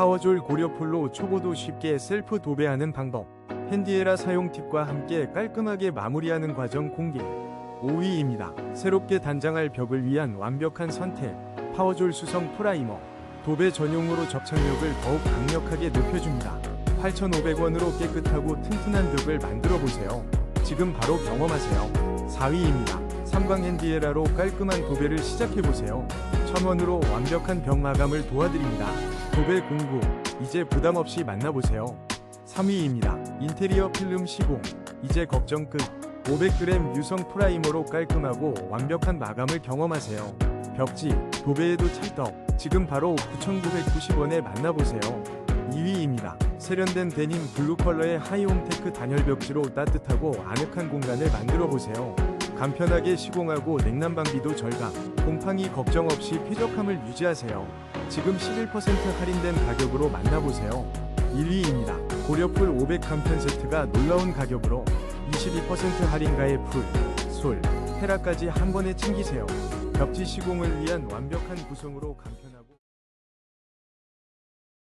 파워졸 고려폴로 초보도 쉽게 셀프 도배하는 방법 핸디에라 사용 팁과 함께 깔끔하게 마무리하는 과정 공개 5위입니다. 새롭게 단장할 벽을 위한 완벽한 선택 파워졸 수성 프라이머 도배 전용으로 접착력을 더욱 강력하게 높여줍니다. 8,500원으로 깨끗하고 튼튼한 벽을 만들어 보세요. 지금 바로 경험하세요. 4위입니다. 삼광 핸디에라로 깔끔한 도배를 시작해 보세요. 1,000원으로 완벽한 벽 마감을 도와드립니다. 도배 공구 이제 부담 없이 만나보세요. 3위입니다. 인테리어 필름 시공 이제 걱정 끝. 500g 유성 프라이머로 깔끔하고 완벽한 마감을 경험하세요. 벽지, 도배에도 찰떡. 지금 바로 9,990원에 만나보세요. 2위입니다. 세련된 데님 블루 컬러의 하이홈테크 단열 벽지로 따뜻하고 아늑한 공간을 만들어 보세요. 간편하게 시공하고 냉난 방비도 절감. 곰팡이 걱정 없이 쾌적함을 유지하세요. 지금 11% 할인된 가격으로 만나보세요. 1위입니다. 고려풀 500 간편 세트가 놀라운 가격으로 22% 할인가에 풀, 솔, 헤라까지 한 번에 챙기세요. 벽지 시공을 위한 완벽한 구성으로 간편한